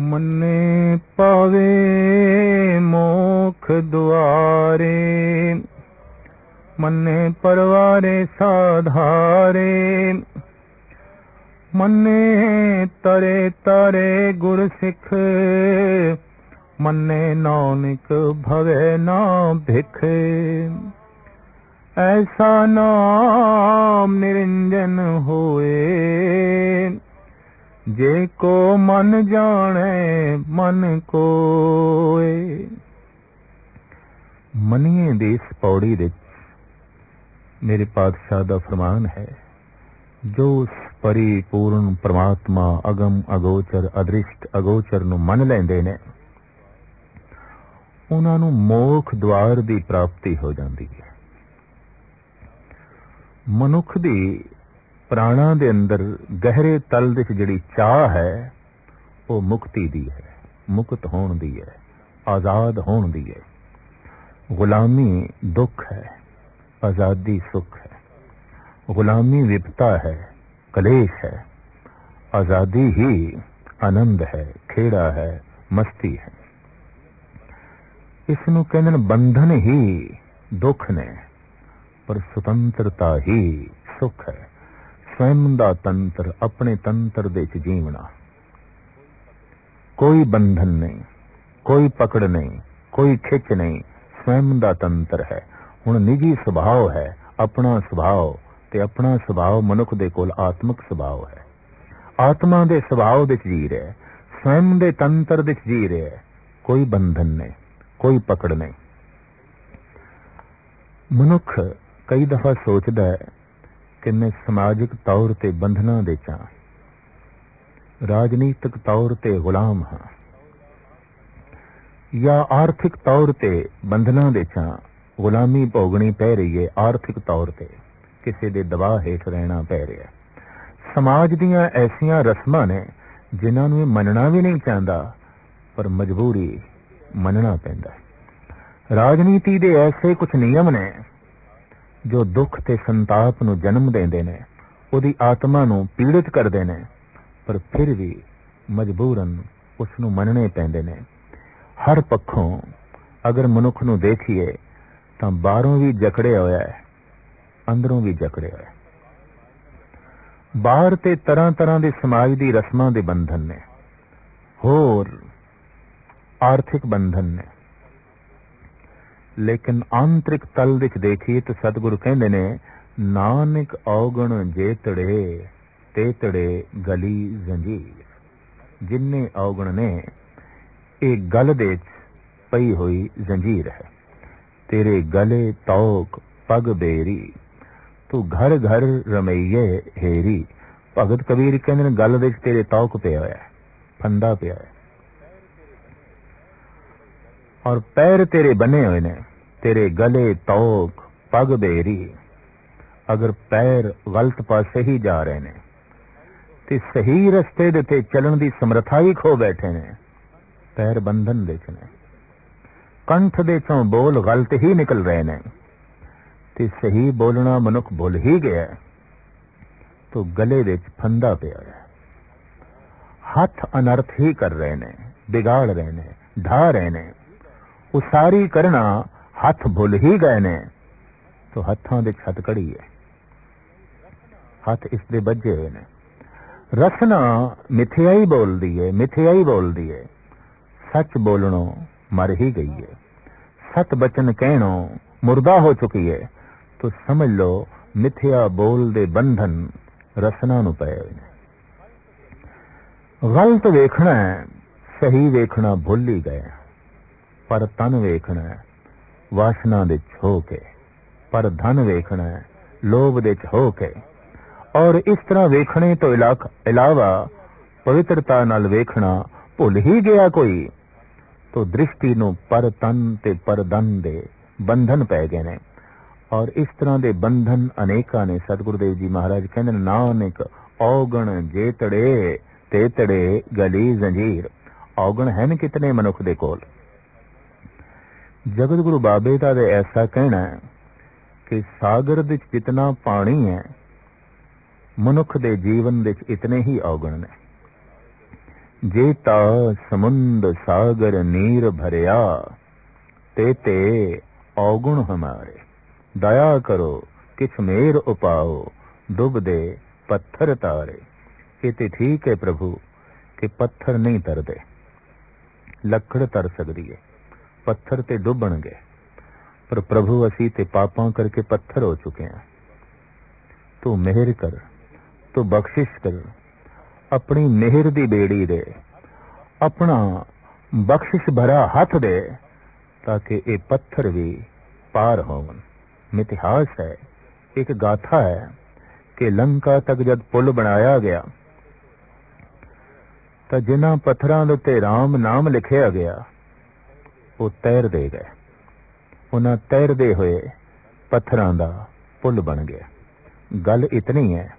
ਮੰਨੇ ਪਾਵੇ ਮੋਖ ਦੁਆਰੇ, ਮੰਨੇ ਪਰਵਾਰੇ ਸਾਧਾਰੇ, ਮੰਨੇ ਤਰੇ ਤਰੇ ਗੁਰ ਸਿੱਖ ਮੰਨੇ ਨਾਨਕ ਭਵੇ ਨਾ ਭਿਖ। ਐਸਾ ਨਾਮ ਨਿਰੰਜਨ ਹੋਏ ਜੇ ਕੋ ਮਨ ਜਾਣੇ, ਮਨ ਕੋਏ। ਮਨੀਏ ਦੀ ਇਸ ਪੌੜੀ ਵਿੱਚ ਮੇਰੇ ਪਾਤਸ਼ਾਹ ਦਾ ਫਰਮਾਨ ਹੈ, ਜੋ ਉਸ ਪਰਿਪੂਰਨ ਪ੍ਰਮਾਤਮਾ ਅਗਮ ਅਗੋਚਰ, ਅਦ੍ਰਿਸ਼ਟ ਅਗੋਚਰ ਨੂੰ ਮੰਨ ਲੈਂਦੇ ਨੇ, ਉਹਨਾਂ ਨੂੰ ਮੋਖ ਦਵਾਰ ਦੀ ਪ੍ਰਾਪਤੀ ਹੋ ਜਾਂਦੀ ਹੈ। ਮਨੁੱਖ ਦੀ ਪ੍ਰਾਣਾਂ ਦੇ ਅੰਦਰ ਗਹਿਰੇ ਤਲ ਵਿੱਚ ਜਿਹੜੀ ਚਾਹ ਹੈ, ਉਹ ਮੁਕਤੀ ਦੀ ਹੈ, ਮੁਕਤ ਹੋਣ ਦੀ ਹੈ, ਆਜ਼ਾਦ ਹੋਣ ਦੀ ਹੈ। ਗੁਲਾਮੀ ਦੁੱਖ ਹੈ, ਆਜ਼ਾਦੀ ਸੁਖ ਹੈ। ਗੁਲਾਮੀ ਵਿਪਤਾ ਹੈ, ਕਲੇਸ਼ ਹੈ। ਆਜ਼ਾਦੀ ਹੀ ਆਨੰਦ ਹੈ, ਖੇੜਾ ਹੈ, ਮਸਤੀ ਹੈ। ਇਸ ਨੂੰ ਕਹਿੰਦੇ ਨੇ ਬੰਧਨ ਹੀ ਦੁੱਖ ਨੇ, ਪਰ ਸੁਤੰਤਰਤਾ ਹੀ ਸੁਖ ਹੈ। ਸਵੈਮ ਦਾ ਤੰਤਰ ਆਪਣੇ ਤੰਤਰ ਦੇ ਵਿੱਚ ਜੀਵਣਾ। ਕੋਈ ਬੰਧਨ ਨਹੀਂ, ਕੋਈ ਪਕੜ ਨਹੀਂ, ਕੋਈ ਖਿੱਚ ਨਹੀਂ ਸਵੈਮ ਦਾ ਤੰਤਰ ਹੈ। ਹੁਣ ਨਿੱਜੀ ਸੁਭਾਅ ਹੈ, ਆਪਣਾ ਸੁਭਾਅ ਤੇ ਆਪਣਾ ਸੁਭਾਅ ਮਨੁੱਖ ਦੇ ਕੋਲ ਆਤਮਿਕ ਸੁਭਾਅ ਹੈ। ਆਤਮਾ ਦੇ ਸੁਭਾਅ ਵਿੱਚ ਜੀ ਰਿਹਾ ਹੈ, ਸਵੈਮ ਦੇ ਤੰਤਰ ਵਿੱਚ ਜੀ ਰਿਹਾ ਹੈ। ਕੋਈ ਬੰਧਨ ਨਹੀਂ, ਕੋਈ ਪਕੜ ਨਹੀਂ। ਮਨੁੱਖ ਕਈ ਦਫਾ ਸੋਚਦਾ ਹੈ ਕਿ ਸਮਾਜਿਕ ਤੌਰ ਤੇ ਬੰਧਨਾਂ ਦੇ ਚਾਂ, ਰਾਜਨੀਤਿਕ ਤੌਰ ਤੇ ਗੁਲਾਮ ਹਾਂ, ਜਾਂ ਆਰਥਿਕ ਤੌਰ ਤੇ ਬੰਧਨਾਂ ਦੇ ਚਾਂ ਗੁਲਾਮੀ ਭੋਗਣੀ ਪੈ ਰਹੀ ਹੈ ਆਰਥਿਕ ਤੌਰ ਤੇ ਕਿਸੇ ਦੇ ਦਬਾਅ ਹੇਠ ਰਹਿਣਾ ਪੈ ਰਿਹਾ। ਸਮਾਜ ਦੀਆਂ ਐਸੀਆਂ ਰਸਮਾਂ ਨੇ ਜਿਨ੍ਹਾਂ ਨੂੰ ਇਹ ਮੰਨਣਾ ਵੀ ਨਹੀਂ ਚਾਹੁੰਦਾ, ਪਰ ਮਜਬੂਰੀ ਮੰਨਣਾ ਪੈਂਦਾ। ਰਾਜਨੀਤੀ ਦੇ ਐਸੇ ਕੁਝ ਨਿਯਮ ਨੇ ਜੋ ਦੁੱਖ ਤੇ ਸੰਤਾਪ ਨੂੰ ਜਨਮ ਦਿੰਦੇ ਨੇ, ਉਹਦੀ ਆਤਮਾ ਨੂੰ ਪੀੜਿਤ ਕਰਦੇ ਨੇ, ਪਰ ਫਿਰ ਵੀ ਮਜਬੂਰਨ ਉਸ ਨੂੰ ਮੰਨਣੇ ਪੈਂਦੇ ਨੇ। ਹਰ ਪੱਖੋਂ ਅਗਰ ਮਨੁੱਖ ਨੂੰ ਦੇਖੀਏ, ਤਾਂ ਬਾਹਰੋਂ ਵੀ ਜਕੜਿਆ ਹੋਇਆ ਹੈ, ਅੰਦਰੋਂ ਵੀ ਜਕੜਿਆ ਹੋਇਆ ਹੈ। ਬਾਹਰ ਤੇ ਤਰ੍ਹਾਂ ਤਰ੍ਹਾਂ ਦੇ ਸਮਾਜ ਦੀ ਰਸਮਾਂ ਦੇ ਬੰਧਨ ਨੇ, ਹੋਰ ਆਰਥਿਕ ਬੰਧਨ ਨੇ। ਲੇਕਿਨ ਆਂਤਰਿਕ ਤਲ ਵਿੱਚ ਦੇਖੀਏ ਤਾਂ ਸਤਿਗੁਰੂ ਕਹਿੰਦੇ ਨੇ, ਨਾਨਕ ਔਗਣ ਜੇਤੜੇ ਤੇਤੜੇ ਗਲੀ ਜ਼ੰਜੀਰ ਜਿੰਨੇ ਔਗਣ ਨੇ, ਇਹ ਗਲ ਦੇ ਪਈ ਹੋਈ ਜ਼ੰਜੀਰ ਹੈ। ਤੇਰੇ ਗਲੇ ਤੌਕ ਪਗ ਬੇਰੀ, ਤੂੰ ਘਰ ਘਰ ਰਮਈਏ ਹੇਰੀ। ਭਗਤ ਕਬੀਰ ਕਹਿੰਦੇ ਨੇ, ਗਲ ਵਿੱਚ ਤੇਰੇ ਤੌਕ ਪਿਆ ਹੋਇਆ ਹੈ, ਫੰਦਾ ਪਿਆ ਹੈ। ਔਰ ਪੈਰ ਤੇਰੇ ਬਨੇ ਹੋਏ ਨੇ, ਤੇਰੇ ਗਲੇ ਤੌਕ ਪਗ ਬੇਰੀ ਅਗਰ ਪੈਰ ਗਲਤ ਪਾਸੇ ਹੀ ਜਾ ਰਹੇ ਨੇ, ਤੇ ਸਹੀ ਰਸਤੇ ਦੇ ਤੇ ਚੱਲਣ ਦੀ ਸਮਰੱਥਾ ਹੀ ਖੋ ਬੈਠੇ ਨੇ, ਪੈਰ ਬੰਧਨ ਦੇ ਚ ਨੇ। ਕੰਠ ਦੇ ਚੋਂ ਬੋਲ ਗਲਤ ਹੀ ਨਿਕਲ ਰਹੇ ਨੇ, ਤੇ ਸਹੀ ਬੋਲਣਾ ਮਨੁੱਖ ਭੁੱਲ ਹੀ ਗਿਆ ਤੋ ਗਲੇ ਵਿੱਚ ਫੰਦਾ ਪਿਆ ਹੈ। ਹੱਥ ਅਨਰਥ ਹੀ ਕਰ ਰਹੇ ਨੇ, ਵਿਗਾੜ ਰਹੇ ਨੇ ਢਾ ਰਹੇ ਨੇ। ਉਸਾਰੀ ਕਰਨਾ ਹੱਥ ਭੁੱਲ ਹੀ ਗਏ ਨੇ। ਤੋ ਹੱਥਾਂ ਦੇ ਛੱਤ ਕੜੀ ਹੈ ਹੱਥ ਇਸ ਦੇ ਵੱਜੇ ਹੋਏ ਨੇ। ਰਸਨਾ ਮਿਥਿਆਈ ਬੋਲਦੀ ਹੈ ਮਿਥਿਆਈ ਬੋਲਦੀ ਹੈ ਸੱਚ ਬੋਲਣੋਂ ਮਰ ਹੀ ਗਈ ਹੈ ਸਤ ਬਚਨ ਕਹਿਣੋਂ ਮੁਰਦਾ ਹੋ ਚੁੱਕੀ ਹੈ ਤੋ ਸਮਝ ਲਓ, ਮਿਥਿਆ ਬੋਲ ਦੇ ਬੰਧਨ ਰਸਨਾ ਨੂੰ ਪਏ ਹੋਏ ਨੇ। ਗਲਤ ਵੇਖਣਾ, ਸਹੀ ਵੇਖਣਾ ਭੁੱਲ ਹੀ ਗਏ। ਪਰ ਤਨ ਵੇਖਣਾ ਹੈ, ਵਾਸਨਾ ਦੇ ਚ ਹੋ ਕੇ ਪਰ ਧਨ ਵੇਖਣਾ ਹੈ, ਲੋਭ ਦੇ ਚ ਕੇ ਔਰ ਇਸ ਤਰ੍ਹਾਂ ਵੇਖਣੇ ਤੋਂ ਇਲਾਵਾ ਪਵਿੱਤਰਤਾ ਨਾਲ ਵੇਖਣਾ ਭੁੱਲ ਹੀ ਗਿਆ ਕੋਈ ਤੋ ਦ੍ਰਿਸ਼ਟੀ ਨੂੰ ਪਰ ਤਨ ਤੇ ਪਰ ਧਨ ਦੇ ਬੰਧਨ ਪੈ ਗਏ ਨੇ। ਔਰ ਇਸ ਤਰ੍ਹਾਂ ਦੇ ਬੰਧਨ ਅਨੇਕਾਂ ਨੇ ਸਤਿਗੁਰੂ ਦੇਵ ਜੀ ਮਹਾਰਾਜ ਕਹਿੰਦੇ ਨੇ ਨਾਨਕ ਔਗਣ ਜੇਤੜੇ ਤੇਤੜੇ ਗਲੀ ਜ਼ੰਜੀਰ। ਔਗਣ ਹਨ ਕਿਤਨੇ ਮਨੁੱਖ ਦੇ ਕੋਲ? ਜਗਤ ਗੁਰੂ ਬਾਬੇ ਦਾ ਦੇ ਐਸਾ ਕਹਿਣਾ ਹੈ ਕਿ ਸਾਗਰ ਵਿੱਚ ਜਿਤਨਾ ਪਾਣੀ ਹੈ, ਮਨੁੱਖ ਦੇ ਜੀਵਨ ਵਿੱਚ ਇਤਨੇ ਹੀ ਔਗਣ ਨੇ। ਜੇ ਤਾ ਸਮੁੰਦ ਸਾਗਰ ਨੀਰ ਭਰਿਆ, ਤੇ ਤੇ ਔਗੁਣ ਹਮਾਰੇ। ਦਇਆ ਕਰੋ, ਕਿਛ ਮੇਰ ਉਪਾਓ, ਡੁੱਬਦੇ ਪੱਥਰ ਤਾਰੇ। ਇਹ ਤੇ ਠੀਕ ਹੈ ਪ੍ਰਭੂ, ਕਿ ਪੱਥਰ ਨਹੀਂ ਤਰਦੇ। ਲੱਕੜ ਤਰ ਸਕਦੀ ਹੈ। ਪੱਥਰ ਤੇ ਡੁੱਬਣਗੇ ਪਰ ਪ੍ਰਭੂ ਅਸੀਂ ਤੇ ਪਾਪਾਂ ਕਰਕੇ ਪੱਥਰ ਹੋ ਚੁੱਕੇ ਹਾਂ। ਤੂੰ ਮਿਹਰ ਕਰ, ਤੂੰ ਬਖਸ਼ਿਸ਼ ਕਰ, ਆਪਣੀ ਮਿਹਰ ਦੀ ਬੇੜੀ ਦੇ, ਆਪਣਾ ਬਖਸ਼ਿਸ਼ ਭਰਾ ਹੱਥ ਦੇ, ਤਾਂ ਕਿ ਇਹ ਪੱਥਰ ਵੀ ਪਾਰ ਹੋਣ ਮਿਥਿਹਾਸ ਹੈ, ਇੱਕ ਗਾਥਾ ਹੈ ਕਿ ਲੰਕਾ ਤੱਕ ਜਦ ਪੁਲ ਬਣਾਇਆ ਗਿਆ, ਤਾਂ ਜਿਨ੍ਹਾਂ ਪੱਥਰਾਂ ਦੇ ਉੱਤੇ RAM ਨਾਮ ਲਿਖਿਆ ਗਿਆ ਉਹ ਤੈਰਦੇ ਗਏ। ਉਹਨਾਂ ਤੈਰਦੇ ਹੋਏ ਪੱਥਰਾਂ ਦਾ ਪੁੱਲ ਬਣ ਗਿਆ। ਗੱਲ ਇਤਨੀ ਹੈ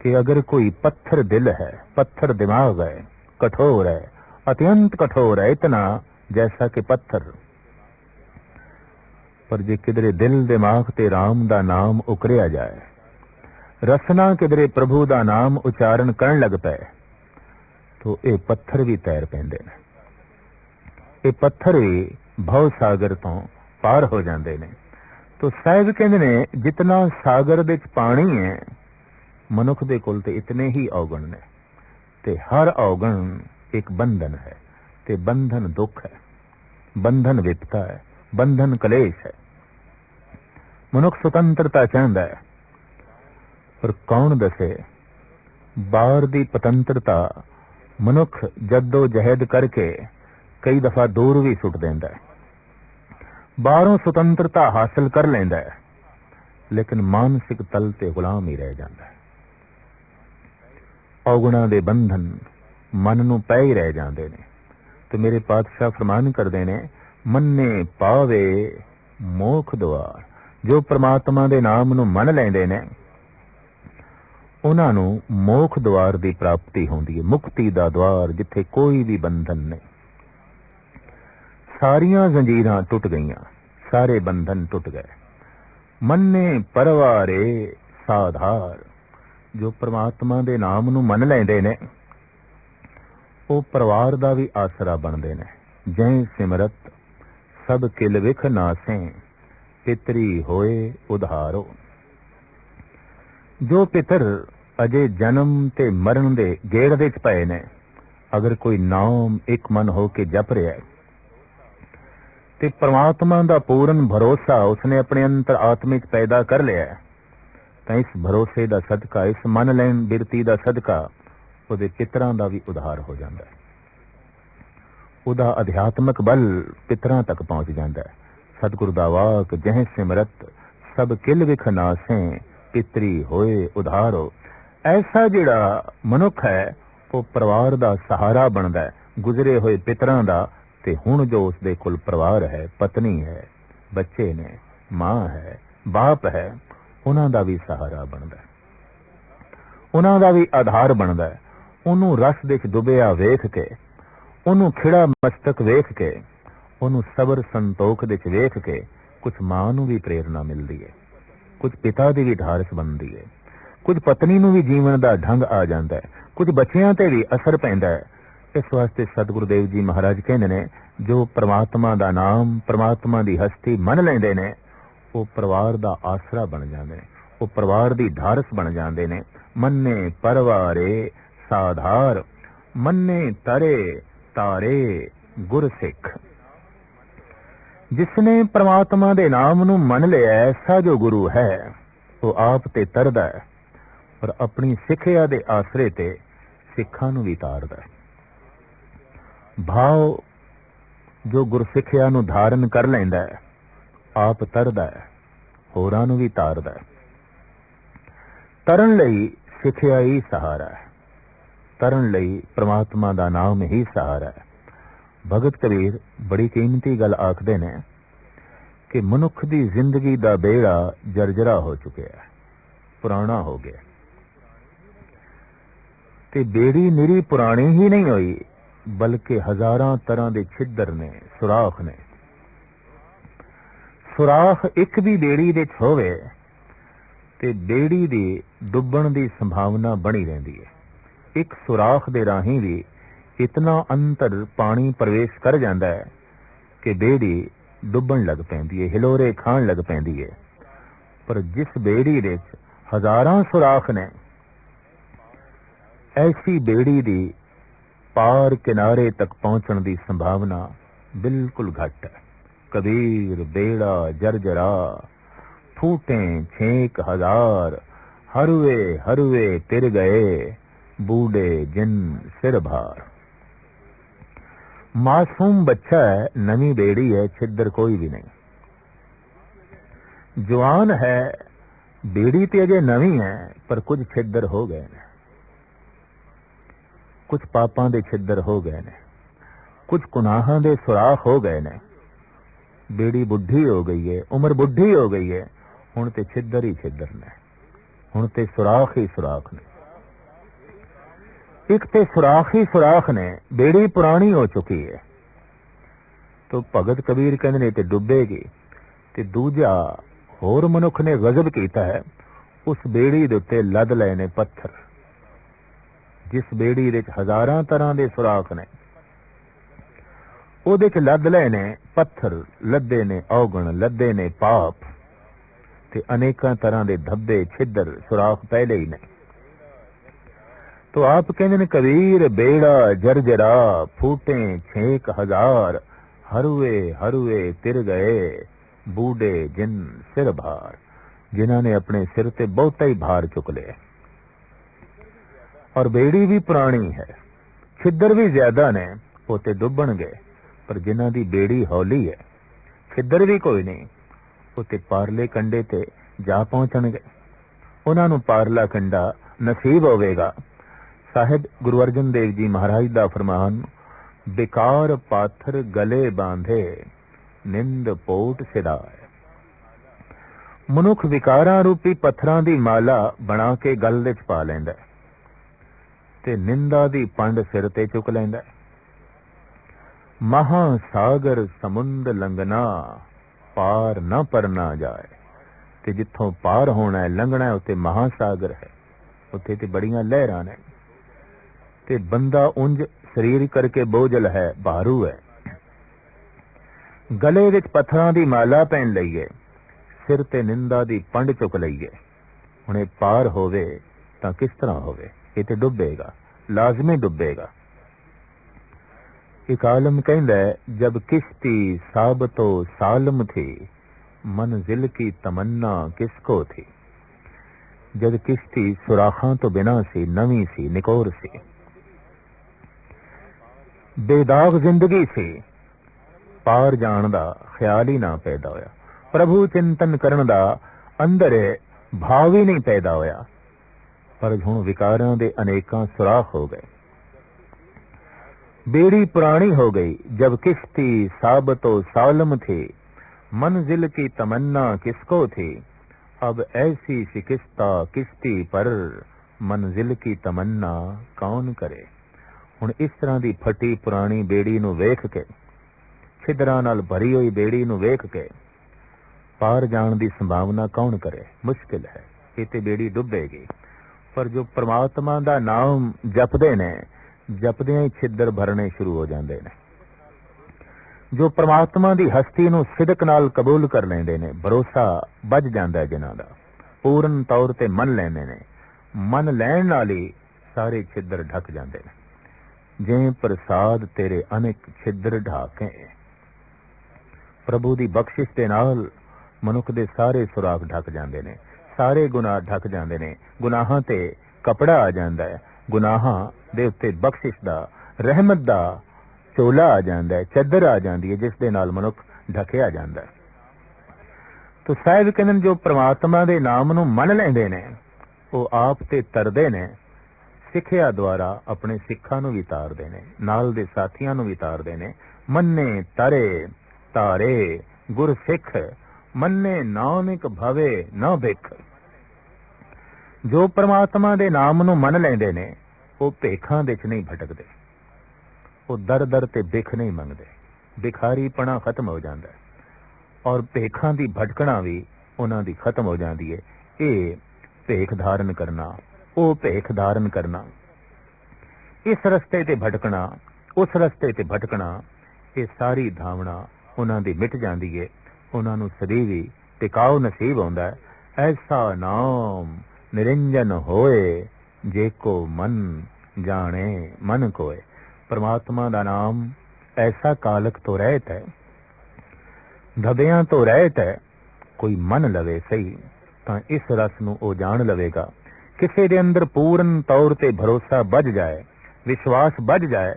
ਕਿ ਅਗਰ ਕੋਈ ਪੱਥਰ ਦਿਲ ਹੈ, ਪੱਥਰ ਦਿਮਾਗ ਹੈ, ਕਠੋਰ ਹੈ, ਅਤਿਅੰਤ ਕਠੋਰ ਹੈ, ਇਤਨਾ ਜੈਸਾ ਕਿ ਪੱਥਰ। ਪਰ ਜੇ किधरे ਦਿਲ ਦਿਮਾਗ ਤੇ ਰਾਮ ਦਾ ਨਾਮ ਉਕਰਿਆ ਜਾਏ, ਰਸਨਾ ਕਿਧਰੇ ਪ੍ਰਭੂ ਦਾ ਨਾਮ ਉਚਾਰਨ ਕਰਨ ਲੱਗ ਪਏ, ਤੋ ਇਹ ਪੱਥਰ ਵੀ ਤੈਰ ਪੈਂਦੇ ਨੇ। ਇਹ ਪੱਥਰ ਵੀ ਭਵ ਸਾਗਰ ਤੋਂ ਪਾਰ ਹੋ ਜਾਂਦੇ ਨੇ। ਤੋ ਸਾਹਿਬ ਕਹਿੰਦੇ ਨੇ, ਜਿਤਨਾ ਸਾਗਰ ਵਿੱਚ ਪਾਣੀ ਹੈ, ਮਨੁੱਖ ਦੇ ਕੋਲ ਤੇ ਇਤਨੇ ਹੀ ਔਗਣ ਨੇ। ਤੇ ਹਰ ਔਗਣ ਇੱਕ ਬੰਧਨ ਹੈ, ਤੇ ਬੰਧਨ ਦੁੱਖ ਹੈ, ਬੰਧਨ ਵਿਪਤਾ ਹੈ, ਬੰਧਨ ਕਲੇਸ਼ ਹੈ। ਮਨੁੱਖ ਸੁਤੰਤਰਤਾ ਚਾਹੁੰਦਾ ਹੈ, ਪਰ ਕੌਣ ਦੱਸੇ? ਬਾਹਰ ਦੀ ਪਤੰਤਰਤਾ ਮਨੁੱਖ ਜਦੋ ਜਹਿਦ ਕਰਕੇ ਕਈ ਦਫਾ ਦੂਰ ਵੀ ਸੁੱਟ ਦਿੰਦਾ ਹੈ। ਬਾਹਰੋਂ ਸੁਤੰਤਰਤਾ ਹਾਸਲ ਕਰ ਲੈਂਦਾ ਹੈ, ਲੇਕਿਨ ਮਾਨਸਿਕ ਤਲ ਤੇ ਗੁਲਾਮ ਹੀ ਰਹਿ ਜਾਂਦਾ ਹੈ। ਔਗੁਣਾ ਦੇ ਬੰਧਨ ਮਨ ਨੂੰ ਪੈ ਹੀ ਰਹਿ ਜਾਂਦੇ ਨੇ ਤੇ ਮੇਰੇ ਪਾਤਸ਼ਾਹ ਫਰਮਾਨ ਕਰਦੇ ਨੇ, ਮੰਨੇ ਪਾਵੇ ਮੋਖ ਦੁਆਰ, ਜੋ ਪ੍ਰਮਾਤਮਾ ਦੇ ਨਾਮ ਨੂੰ ਮੰਨ ਲੈਂਦੇ ਨੇ, ਉਹਨਾਂ ਨੂੰ ਮੋਖ ਦੁਆਰ ਦੀ ਪ੍ਰਾਪਤੀ ਹੁੰਦੀ ਹੈ, ਮੁਕਤੀ ਦਾ ਦੁਆਰ ਜਿੱਥੇ ਕੋਈ ਵੀ ਬੰਧਨ ਨਹੀਂ। ਸਾਰੀਆਂ ਜ਼ੰਜੀਰਾਂ ਟੁੱਟ ਗਈਆਂ, ਸਾਰੇ ਬੰਧਨ ਟੁੱਟ ਗਏ। ਮੰਨੇ ਪਰਵਾਰੇ ਸਾਧਾਰ, ਜੋ ਪ੍ਰਮਾਤਮਾ ਦੇ ਨਾਮ ਨੂੰ ਮੰਨ ਲੈਂਦੇ ਨੇ, ਉਹ ਪਰਿਵਾਰ ਦਾ ਵੀ ਆਸਰਾ ਬਣਦੇ ਨੇ। ਜੈ ਸਿਮਰਤ, ਸਭ ਕਿਲ ਵਿਖ ਨਾਸੇ, ਪਿਤਰੀ ਹੋਏ ਉਧਾਰੋ। ਜੋ ਪਿਤਰ ਅਜੇ ਜਨਮ ਤੇ ਮਰਨ ਦੇ ਗੇੜ ਦੇ ਚ ਪਏ ਨੇ, ਅਗਰ ਕੋਈ ਨਾਮ ਇੱਕ ਮਨ ਹੋ ਕੇ ਜਪ ਰਿਹਾ ਹੈ ਤੇ ਪ੍ਰਮਾਤਮਾ ਦਾ ਪੂਰਨ ਭਰੋਸਾ ਉਸਨੇ ਆਪਣੇ ਅੰਤਰ ਆਤਮਿਕ ਪੈਦਾ ਕਰ ਲਿਆ ਹੈ। ਤਾਂ ਇਸ ਭਰੋਸੇ ਦਾ ਸਦਕਾ, ਇਸ ਮੰਨ ਲੈਣ ਬਿਰਤੀ ਦਾ ਸਦਕਾ ਉਹਦੇ ਪਿਤਰਾਂ ਦਾ ਵੀ ਉਧਾਰ ਹੋ ਜਾਂਦਾ ਹੈ। ਉਹਦਾ ਅਧਿਆਤਮਕ ਬਲ ਪਿਤਰਾਂ ਤੱਕ ਪਹੁੰਚ ਜਾਂਦਾ ਹੈ। ਸਤਿਗੁਰ ਦਾ ਵਾਕ, ਜਹ ਸਿਮਰਤ, ਸਭ ਕਿਲ ਵਿਖ ਪਿਤਰੀ ਹੋਏ ਉਧਾਰੋ। ਐਸਾ ਜਿਹੜਾ ਮਨੁੱਖ ਹੈ, ਉਹ ਪਰਿਵਾਰ ਦਾ ਸਹਾਰਾ ਬਣਦਾ ਹੈ। ਗੁਜ਼ਰੇ ਹੋਏ ਪਿਤਰਾਂ ਦਾ ਤੇ ਹੁਣ ਜੋ ਉਸ ਦੇ ਕੋਲ ਪਰਿਵਾਰ ਹੈ, ਪਤਨੀ ਹੈ, ਬੱਚੇ ਨੇ, ਮਾਂ ਹੈ, ਬਾਪ ਹੈ, ਉਹਨਾਂ ਦਾ ਵੀ ਸਹਾਰਾ ਬਣਦਾ ਹੈ। ਉਹਨਾਂ ਦਾ ਵੀ ਆਧਾਰ ਬਣਦਾ ਹੈ। ਉਹਨੂੰ ਰਸ ਦੇ ਵਿੱਚ ਡੁੱਬਿਆ ਵੇਖ ਕੇ, ਉਹਨੂੰ ਖਿੜਾ ਮਸਤਕ ਵੇਖ ਕੇ, ਉਹਨੂੰ ਸਬਰ ਸੰਤੋਖ ਦੇ ਵਿੱਚ ਵੇਖ ਕੇ ਕੁਝ ਮਾਂ ਨੂੰ ਵੀ ਪ੍ਰੇਰਣਾ ਮਿਲਦੀ ਹੈ। ਕੁਝ ਪਿਤਾ ਦੀ ਵੀ ਧਾਰਸ ਬਣਦੀ ਹੈ। ਕੁਝ ਪਤਨੀ ਨੂੰ ਵੀ ਜੀਵਨ ਦਾ ਢੰਗ ਆ ਜਾਂਦਾ ਹੈ। ਕੁਝ ਬੱਚਿਆਂ ਤੇ ਵੀ ਅਸਰ ਪੈਂਦਾ ਹੈ। ਇਸ ਵਾਸਤੇ ਸਤਿਗੁਰੂ ਦੇਵ ਜੀ ਮਹਾਰਾਜ ਕਹਿੰਦੇ ਨੇ, ਜੋ ਪ੍ਰਮਾਤਮਾ ਦਾ ਨਾਮ, ਪ੍ਰਮਾਤਮਾ ਦੀ ਹਸਤੀ ਮੰਨ ਲੈਂਦੇ ਨੇ, ਉਹ ਪਰਿਵਾਰ ਦਾ ਆਸਰਾ ਬਣ ਜਾਂਦੇ ਨੇ, ਉਹ ਪਰਿਵਾਰ ਦੀ ਧਾਰਸ ਬਣ ਜਾਂਦੇ ਨੇ। ਮੰਨੇ ਪਰਵਾਰੇ ਸਾਧਾਰ, ਮੰਨੇ ਤਰੇ ਤਾਰੇ ਗੁਰ ਸਿੱਖ। ਜਿਸਨੇ ਪ੍ਰਮਾਤਮਾ ਦੇ ਨਾਮ ਨੂੰ ਮੰਨ ਲਿਆ ਐਸਾ ਜੋ ਗੁਰੂ ਹੈ, ਉਹ ਆਪ ਤੇ ਤਰਦਾ ਹੈ, ਪਰ ਆਪਣੀ ਸਿੱਖਿਆ ਦੇ ਆਸਰੇ ਤੇ ਸਿੱਖਾਂ ਨੂੰ ਵੀ ਤਾਰਦਾ ਹੈ। ਭਾਵ ਜੋ ਗੁਰਸਿੱਖਿਆ ਨੂੰ ਧਾਰਨ ਕਰ ਲੈਂਦਾ ਹੈ, ਆਪ ਤਰਦਾ ਹੈ, ਹੋਰਾਂ ਨੂੰ ਵੀ ਤਾਰਦਾ ਹੈ। ਤਰਨ ਲਈ ਸਿੱਖਿਆ ਹੀ ਸਹਾਰਾ ਹੈ। ਤਰਨ ਲਈ ਪ੍ਰਮਾਤਮਾ ਦਾ ਨਾਮ ਹੀ ਸਹਾਰਾ ਹੈ। ਭਗਤ ਕਬੀਰ ਬੜੀ ਕੀਮਤੀ ਗੱਲ ਆਖਦੇ ਨੇ ਕਿ ਮਨੁੱਖ ਦੀ ਜ਼ਿੰਦਗੀ ਦਾ ਬੇੜਾ ਜਰਜਰਾ ਹੋ ਚੁੱਕਿਆ ਹੈ, ਪੁਰਾਣਾ ਹੋ ਗਿਆ ਤੇ ਬੇੜੀ ਨਿਰੀ ਪੁਰਾਣੀ ਹੀ ਨਹੀਂ ਹੋਈ ਬਲਕਿ ਹਜ਼ਾਰਾਂ ਤਰ੍ਹਾਂ ਦੇ ਛਿੱਦਰ ਨੇ, ਸੁਰਾਖ ਨੇ। ਸੁਰਾਖ ਇੱਕ ਵੀ ਬੇੜੀ ਦੇ ਹੋਵੇ ਤੇ ਬੇੜੀ ਦੀ ਡੁੱਬਣ ਦੀ ਸੰਭਾਵਨਾ ਬਣੀ ਰਹਿੰਦੀ ਹੈ। ਇੱਕ ਸੁਰਾਖ ਦੇ ਰਾਹੀਂ ਵੀ ਇਤਨਾ ਅੰਤਰ ਪਾਣੀ ਪ੍ਰਵੇਸ਼ ਕਰ ਜਾਂਦਾ ਹੈ ਕਿ ਬੇੜੀ ਡੁੱਬਣ ਲੱਗ ਪੈਂਦੀ ਹੈ, ਹਿਲੋਰੇ ਖਾਣ ਲੱਗ ਪੈਂਦੀ ਹੈ। ਪਰ ਜਿਸ ਬੇੜੀ ਵਿੱਚ ਹਜ਼ਾਰਾਂ ਸੁਰਾਖ ਨੇ, ਐਸੀ ਬੇੜੀ ਦੀ ਪਾਰ ਕਿਨਾਰੇ ਤੱਕ ਪਹੁੰਚਣ ਦੀ ਸੰਭਾਵਨਾ ਬਿਲਕੁਲ ਘੱਟ ਹੈ। ਕਬੀਰ, ਬੇੜਾ, ਜਰਜਰਾ, ਫੂਟੇ, ਛੇਕ ਹਜ਼ਾਰ, ਹਰਵੇ ਹਰਵੇ ਤਿਰ ਗਏ ਬੂੜੇ ਜਿਨ ਸਿਰ ਭਾਰ। ਮਾਸੂਮ ਬੱਚਾ ਹੈ, ਨਵੀਂ ਬੇੜੀ ਹੈ, ਛਿੱਦਰ ਕੋਈ ਵੀ ਨਹੀਂ। ਜਵਾਨ ਹੈ, ਬੇੜੀ ਤੇ ਅਜੇ ਨਵੀਂ ਹੈ, ਪਰ ਕੁਝ ਛਿੱਦਰ ਹੋ ਗਏ ਨੇ। ਕੁਝ ਪਾਪਾਂ ਦੇ ਛਿੱਦਰ ਹੋ ਗਏ ਨੇ, ਕੁਝ ਗੁਨਾਹਾਂ ਦੇ ਸੁਰਾਖ ਹੋ ਗਏ ਨੇ। ਬੇੜੀ ਬੁੱਢੀ ਹੋ ਗਈ ਹੈ ਉਮਰ ਬੁੱਢੀ ਹੋ ਗਈ ਹੈ ਹੁਣ ਤੇ ਛਿੱਦਰ ਹੀ ਛਿੱਦਰ ਨੇ, ਹੁਣ ਤੇ ਸੁਰਾਖ ਹੀ ਸੁਰਾਖ ਨੇ। ਇੱਕ ਤੇ ਸੁਰਾਖ ਹੀ ਸੁਰਾਖ ਨੇ, ਬੇੜੀ ਪੁਰਾਣੀ ਹੋ ਚੁੱਕੀ ਹੈ ਤੋ ਭਗਤ ਕਬੀਰ ਕਹਿੰਦੇ ਨੇ ਤੇ ਡੁੱਬੇਗੀ, ਤੇ ਦੂਜਾ ਹੋਰ ਮਨੁੱਖ ਨੇ ਗਜ਼ਬ ਕੀਤਾ ਹੈ, ਉਸ ਬੇੜੀ ਦੇ ਉੱਤੇ ਲੱਦ ਲਏ ਨੇ ਪੱਥਰ। ਜਿਸ ਬੇੜੀ ਵਿੱਚ ਹਜ਼ਾਰਾਂ ਤਰ੍ਹਾਂ ਦੇ ਸੁਰਾਖ ਨੇ। ਉਹਦੇ ਚ ਲੱਦ ਲਏ ਨੇ ਪੱਥਰ, ਲੱਦੇ ਨੇ ਔਗਣ, ਲੱਦੇ ਨੇ ਪਾਪ ਤੇ ਅਨੇਕਾਂ ਤਰ੍ਹਾਂ ਦੇ ਧੱਬੇ, ਛਿੱਦਰ, ਸੁਰਾਖ ਪਹਿਲੇ ਹੀ ਨੇ। ਤੋ ਆਪ ਕਹਿੰਦੇ ਨੇ, ਕਬੀਰ, ਬੇੜਾ, ਜਰਜਰਾ, ਫੂਟੇ, ਛੇਕ ਹਜ਼ਾਰ ਹਰਵੇ ਹਰੂਏ ਤਿਰ ਗਏ ਬੂੜੇ ਜਿਨ ਸਿਰ ਭਾਰ। ਜਿਨ੍ਹਾਂ ਨੇ ਆਪਣੇ ਸਿਰ ਤੇ ਬਹੁਤਾ ਹੀ ਭਾਰ ਚੁੱਕ ਲਿਆ। ਔਰ ਬੇੜੀ ਵੀ ਪੁਰਾਣੀ ਹੈ। ਛਿੱਦਰ ਵੀ ਜ਼ਿਆਦਾ ਨੇ ਉਹ ਤੇ ਡੁੱਬਣਗੇ ਪਰ ਜਿਨ੍ਹਾਂ ਦੀ ਬੇੜੀ ਹੌਲੀ ਹੈ ਛਿੱਦਰ ਵੀ ਕੋਈ ਨਹੀਂ ਉਹ ਤੇ ਪਾਰਲੇ ਕੰਡੇ ਤੇ ਜਾ ਪਹੁੰਚਣਗੇ। ਉਹਨਾਂ ਨੂੰ ਪਾਰਲਾ ਕੰਡਾ ਨਸੀਬ ਹੋਵੇਗਾ। ਸਾਹਿਬ ਗੁਰੂ ਅਰਜਨ ਦੇਵ ਜੀ ਮਹਾਰਾਜ ਦਾ ਫਰਮਾਨ, ਬੇਕਾਰ ਪਾਥਰ ਗਲੇ ਬਾਂਧੇ, ਨਿੰਦ ਪੋਟ ਸਿਦਾਏ ਮਨੁੱਖ ਵਿਕਾਰਾਂ ਰੂਪੀ ਪੱਥਰਾਂ ਦੀ ਮਾਲਾ ਬਣਾ ਕੇ ਗਲ ਵਿੱਚ ਪਾ ਲੈਂਦਾ ਹੈ। ਤੇ ਨਿੰਦਾ ਦੀ ਪੰਡ ਸਿਰ ਤੇ ਚੁੱਕ ਲੈਂਦਾ ਹੈ। ਮਹਾ ਸਾਗਰ ਸਮੁੰਦ ਲੰਗਣਾ ਪਾਰ ਨਾ ਪਰਨਾ ਜਾਏ। ਤੇ ਜਿੱਥੋਂ ਪਾਰ ਹੋਣਾ ਹੈ, ਲੰਘਣਾ ਹੈ ਉੱਤੇ ਮਹਾ ਸਾਗਰ ਹੈ। ਉੱਥੇ ਤੇ ਬੜੀਆਂ ਲਹਿਰਾਂ ਨੇ। ਤੇ ਬੰਦਾ ਉਂਝ ਸਰੀਰ ਕਰਕੇ ਬੋਝਲ ਹੈ ਭਾਰੂ ਹੈ। ਗਲੇ ਵਿੱਚ ਪੱਥਰਾਂ ਦੀ ਮਾਲਾ ਪਹਿਨ ਲਈਏ ਸਿਰ ਤੇ ਨਿੰਦਾ ਦੀ ਪੰਡ ਚੁੱਕ ਲਈਏ ਹੁਣੇ ਪਾਰ ਹੋਵੇ ਤਾਂ ਕਿਸ ਤਰ੍ਹਾਂ ਹੋਵੇ? ਇਹ ਤੇ ਡੁੱਬੇਗਾ, ਲਾਜ਼ਮੀ ਡੁੱਬੇਗਾ। ਇੱਕ ਆਲਮ ਕਹਿੰਦਾ ਹੈ ਕਿਸ਼ਤੀ ਸਾਬਤੋ ਸਾਲਮ ਥੀ ਮੰਜ਼ਿਲ ਕੀ ਤਮੰਨਾ ਕਿਸਕੋ ਥੀ। ਜਦ ਕਿਸ਼ਤੀ ਸੁਰਾਖਾਂ ਤੋਂ ਬਿਨਾਂ ਸੀ, ਨਵੀਂ ਸੀ, ਨਿਕੋਰ ਸੀ। ਬੇਦਾਗ ਜ਼ਿੰਦਗੀ ਸੀ, ਪਾਰ ਜਾਣ ਦਾ ਖਿਆਲ ਹੀ ਨਾ ਪੈਦਾ ਹੋਇਆ। ਪ੍ਰਭੂ ਚਿੰਤਨ ਕਰਨ ਦਾ ਅੰਦਰ ਭਾਵ ਹੀ ਨਹੀਂ ਪੈਦਾ ਹੋਇਆ। ਪਰ ਹੁਣ ਵਿਕਾਰਾਂ ਦੇ ਅਨੇਕਾਂ ਸੁਰਾਖ ਹੋ ਗਏ बेड़ी पुरानी हो गई जब किश्ती साबतो सालम थे मंजिल की तमन्ना किसको थी अब ऐसी शिकिस्ता किश्ती पर ਮੰਜ਼ਿਲ ਕੀ ਤਮੰਨਾ ਕੌਣ ਕਰੇ ਹੁਣ ਇਸ ਤਰ੍ਹਾਂ ਦੀ ਫਟੀ ਪੁਰਾਣੀ ਬੇੜੀ ਨੂੰ ਵੇਖ ਕੇ ਛਿਦਰਾਂ ਨਾਲ ਭਰੀ ਹੋਈ ਬੇੜੀ ਨੂੰ ਵੇਖ ਕੇ ਪਾਰ ਜਾਣ ਦੀ ਸੰਭਾਵਨਾ ਕੌਣ ਕਰੇ ਮੁਸ਼ਕਿਲ ਹੈ ਇਹ ਤੇ ਬੇੜੀ ਡੁੱਬੇਗੀ ਪਰ ਜੋ ਪ੍ਰਮਾਤਮਾ ਦਾ ਨਾਮ ਜਪਦੇ ਨੇ, ਜਪਦਿਆਂ ਹੀ ਛਿੱਦਰ ਭਰਨੇ ਸ਼ੁਰੂ ਹੋ ਜਾਂਦੇ ਨੇ। ਜੋ ਪ੍ਰਮਾਤਮਾ ਦੀ ਹਸਤੀ ਨੂੰ ਸਿਦਕ ਨਾਲ ਕਬੂਲ ਕਰ ਲੈਂਦੇ ਨੇ, ਭਰੋਸਾ ਵੱਜ ਜਾਂਦਾ ਹੈ ਜਿਨ੍ਹਾਂ ਦਾ। ਪੂਰਨ ਤੌਰ ਤੇ ਮੰਨ ਲੈਂਦੇ ਨੇ। ਮੰਨ ਲੈਣ ਨਾਲ ਹੀ ਸਾਰੇ ਛਿੱਦਰ ਢੱਕ ਜਾਂਦੇ ਨੇ। ਜੇ ਪ੍ਰਸਾਦ ਤੇਰੇ ਅਨੇਕ ਛਿੱਦਰ ਢਾਕੇ। ਪ੍ਰਭੂ ਦੀ ਬਖਸ਼ਿਸ਼ ਦੇ ਨਾਲ ਮਨੁੱਖ ਦੇ ਸਾਰੇ ਸੁਰਾਖ ਢੱਕ ਜਾਂਦੇ ਨੇ। ਸਾਰੇ ਗੁਨਾਹ ਢੱਕ ਜਾਂਦੇ ਨੇ। ਗੁਨਾਹਾਂ ਤੇ ਕਪੜਾ ਆ ਜਾਂਦਾ ਹੈ। ਗੁਨਾਹਾਂ ਦੇ ਉੱਤੇ ਬਖਸ਼ਿਸ਼ ਦਾ, ਰਹਿਮਤ ਦਾ ਚੋਲਾ ਆ ਜਾਂਦਾ ਹੈ। ਚੱਦਰ ਆ ਜਾਂਦੀ ਹੈ, ਜਿਸ ਦੇ ਨਾਲ ਮਨੁੱਖ ਢਕਿਆ ਜਾਂਦਾ ਹੈ। ਤੋ ਸਾਹਿਬ ਕਹਿੰਦੇ ਜੋ ਪ੍ਰਮਾਤਮਾ ਦੇ ਨਾਮ ਨੂੰ ਮੰਨ ਲੈਂਦੇ ਨੇ, ਉਹ ਆਪ ਤੇ ਤਰਦੇ ਨੇ। ਸਿੱਖਿਆ ਦੁਆਰਾ ਆਪਣੇ ਸਿੱਖਾਂ ਨੂੰ ਵੀ ਤਾਰਦੇ ਨੇ, ਨਾਲ ਦੇ ਸਾਥੀਆਂ ਨੂੰ ਵੀ ਤਾਰਦੇ ਨੇ। ਮੰਨੇ ਤਰੇ ਤਾਰੇ ਗੁਰ ਸਿੱਖ ਮੰਨੇ ਨਾਨਕ ਭਵੇ ਨਾ ਭਿਖ। ਜੋ ਪ੍ਰਮਾਤਮਾ ਦੇ ਨਾਮ ਨੂੰ ਮੰਨ ਲੈਂਦੇ ਨੇ, ਉਹ ਭੇਖਾਂ ਵਿੱਚ ਨਹੀਂ ਭਟਕਦੇ। ਉਹ ਦਰ ਦਰ ਤੇ ਭਿਖ ਨਹੀਂ ਮੰਗਦੇ। ਭਿਖਾਰੀਪਣਾ ਖਤਮ ਹੋ ਜਾਂਦਾ ਹੈ। ਔਰ ਭੇਖਾਂ ਦੀ ਭਟਕਣਾ ਵੀ ਉਹਨਾਂ ਦੀ ਖਤਮ ਹੋ ਜਾਂਦੀ ਹੈ। ਇਹ ਭੇਖ ਧਾਰਨ ਕਰਨਾ, ਉਹ ਭੇਖ ਧਾਰਨ ਕਰਨਾ। ਇਸ ਰਸਤੇ ਤੇ ਭਟਕਣਾ, ਉਸ ਰਸਤੇ ਤੇ ਭਟਕਣਾ, ਇਹ ਸਾਰੀ ਧਾਵਣਾ ਉਹਨਾਂ ਦੀ ਮਿਟ ਜਾਂਦੀ ਹੈ। ਉਹਨਾਂ ਨੂੰ ਸਦੀਵੀ ਟਿਕਾਉ ਨਸੀਬ ਹੁੰਦਾ ਹੈ? ਐਸਾ ਨਾਮ ਨਿਰੰਜਨ ਹੋਏ, ਜੇ ਕੋ ਮਨ ਜਾਣੇ ਮਨ ਕੋਏ। ਪਰਮਾਤਮਾ ਦਾ ਨਾਮ ਐਸਾ ਕਾਲਕ ਤੋਂ ਰਹਿਤ ਹੈ, ਧਬਿਆਂ ਤੋਂ ਰਹਿਤ ਹੈ, ਕੋਈ ਮਨ ਲਵੇ ਸਹੀ, ਤਾਂ ਇਸ ਰਸ ਨੂੰ ਉਹ ਜਾਣ ਲਵੇਗਾ। ਕਿਸੇ ਦੇ ਅੰਦਰ ਪੂਰਨ ਤੌਰ ਤੇ ਭਰੋਸਾ ਵੱਜ ਜਾਏ, ਵਿਸ਼ਵਾਸ ਵੱਜ ਜਾਏ,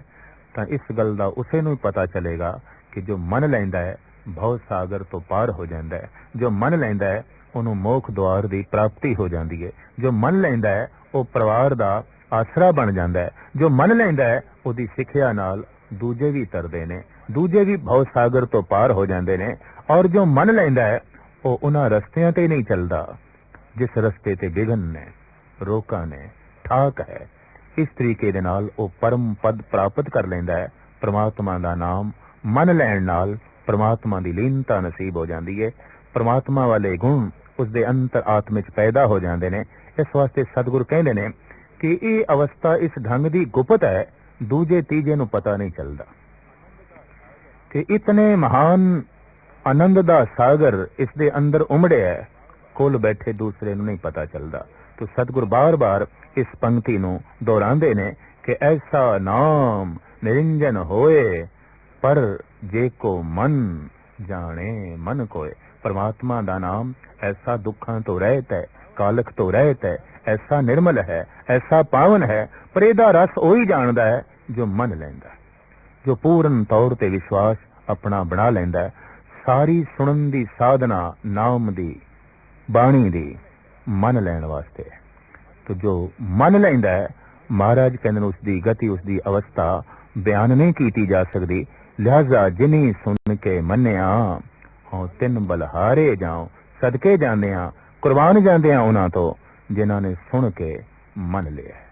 ਤਾਂ ਇਸ ਗੱਲ ਦਾ ਉਸੇ ਨੂੰ ਹੀ ਪਤਾ ਚੱਲੇਗਾ ਕਿ ਜੋ ਮਨ ਲੈਂਦਾ ਹੈ ਭਵ ਸਾਗਰ ਤੋਂ ਪਾਰ ਹੋ ਜਾਂਦਾ ਹੈ। ਜੋ ਮੰਨ ਲੈਂਦਾ ਹੈ, ਉਹਨੂੰ ਮੋਖ ਦੁਆਰ ਦੀ ਪ੍ਰਾਪਤੀ ਹੋ ਜਾਂਦੀ ਹੈ। ਜੋ ਮੰਨ ਲੈਂਦਾ ਹੈ, ਉਹ ਪਰਿਵਾਰ ਦਾ ਆਸਰਾ ਬਣ ਜਾਂਦਾ ਹੈ। ਜੋ ਮੰਨ ਲੈਂਦਾ ਹੈ, ਉਹਦੀ ਸਿੱਖਿਆ ਨਾਲ ਦੂਜੇ ਵੀ ਤਰਦੇ ਨੇ। ਦੂਜੇ ਵੀ ਭਵ ਸਾਗਰ ਤੋਂ ਪਾਰ ਹੋ ਜਾਂਦੇ ਨੇ। ਔਰ ਜੋ ਮੰਨ ਲੈਂਦਾ ਹੈ, ਉਹ ਉਹਨਾਂ ਰਸਤਿਆਂ ਤੇ ਨਹੀਂ ਚੱਲਦਾ। ਜਿਸ ਰਸਤੇ ਤੇ ਵਿਘਨ ਨੇ, ਰੋਕਾਂ ਨੇ, ਠਾਕ ਹੈ, ਇਸ ਤਰੀਕੇ ਦੇ ਨਾਲ ਉਹ ਪਰਮ ਪਦ ਪ੍ਰਾਪਤ ਕਰ ਲੈਂਦਾ ਹੈ। ਪ੍ਰਮਾਤਮਾ ਦਾ ਨਾਮ ਮਨ ਲੈਣ ਨਾਲ ਪ੍ਰਮਾਤਮਾ ਦੀ ਲੀਨਤਾ ਨਸੀਬ ਹੋ ਜਾਂਦੀ ਹੈ ਪਰਮਾਤਮਾ ਵਾਲੇ ਗੁਣ ਉਸ ਦੇ ਅੰਤਰ ਆਤਮ ਵਿੱਚ ਪੈਦਾ ਹੋ ਜਾਂਦੇ ਨੇ। ਇਸ ਵਾਸਤੇ ਸਤਿਗੁਰ ਕਹਿੰਦੇ ਨੇ ਕਿ ਇਹ ਅਵਸਥਾ ਇਸ ਢੰਗ ਦੀ ਗੁਪਤ ਹੈ, ਦੂਜੇ ਤੀਜੇ ਨੂੰ ਪਤਾ ਨਹੀਂ ਚੱਲਦਾ। ਕਿ ਇਤਨੇ ਮਹਾਨ ਆਨੰਦ ਦਾ ਸਾਗਰ ਇਸ ਦੇ ਅੰਦਰ ਉਮੜਿਆ ਹੈ, ਕੋਲ ਬੈਠੇ ਦੂਸਰੇ ਨੂੰ ਨਹੀਂ ਪਤਾ ਚੱਲਦਾ। ਤੋ ਸਤਿਗੁਰ ਬਾਰ-ਬਾਰ ਇਸ ਪੰਕਤੀ ਨੂੰ ਦੁਹਰਾਉਂਦੇ ਨੇ ਕਿ ਐਸਾ ਨਾਮ ਨਿਰੰਜਨ ਹੋਏ, ਪਰ ਜੇ ਕੋ ਮਨ ਜਾਣੇ, ਮਨ ਕੋਏ। ਪਰਮਾਤਮਾ ਦਾ ਨਾਮ ਐਸਾ ਦੁੱਖਾਂ ਤੋਂ ਰਹਿਤ ਹੈ ਕਾਲਕ ਤੋਂ ਰਹਿਤ ਹੈ, ਐਸਾ ਨਿਰਮਲ ਹੈ, ਐਸਾ ਪਾਵਨ ਹੈ, ਪਰ ਇਹਦਾ ਰਸ ਉਹੀ ਜਾਣਦਾ ਹੈ ਜੋ ਮੰਨ ਲੈਂਦਾ ਜੋ ਪੂਰਨ ਤੌਰ ਤੇ ਵਿਸ਼ਵਾਸ ਆਪਣਾ ਬਣਾ ਲੈਂਦਾ ਹੈ। ਸਾਰੀ ਸੁਣਨ ਦੀ ਸਾਧਨਾ, ਨਾਮ ਦੀ, ਬਾਣੀ ਦੀ ਮੰਨ ਲੈਣ ਵਾਸਤੇ ਹੈ। ਤੋ ਜੋ ਮੰਨ ਲੈਂਦਾ ਹੈ, ਮਹਾਰਾਜ ਕਹਿੰਦੇ ਨੇ, ਉਸ ਦੀ ਗਤੀ, ਉਸ ਦੀ ਅਵਸਥਾ ਬਿਆਨ ਨਹੀਂ ਕੀਤੀ ਜਾ ਸਕਦੀ। ਲਿਹਾਜ਼ਾ ਜਿਨੀ ਸੁਣ ਕੇ ਮੰਨਿਆ ਹਉ ਤਿੰਨ ਬਲਹਾਰੇ ਜਾਉ ਸਦਕੇ ਜਾਂਦੇ ਆ ਕੁਰਬਾਨ ਜਾਂਦੇ ਆ ਉਹਨਾਂ ਤੋਂ, ਜਿਨ੍ਹਾਂ ਨੇ ਸੁਣ ਕੇ ਮੰਨ ਲਿਆ।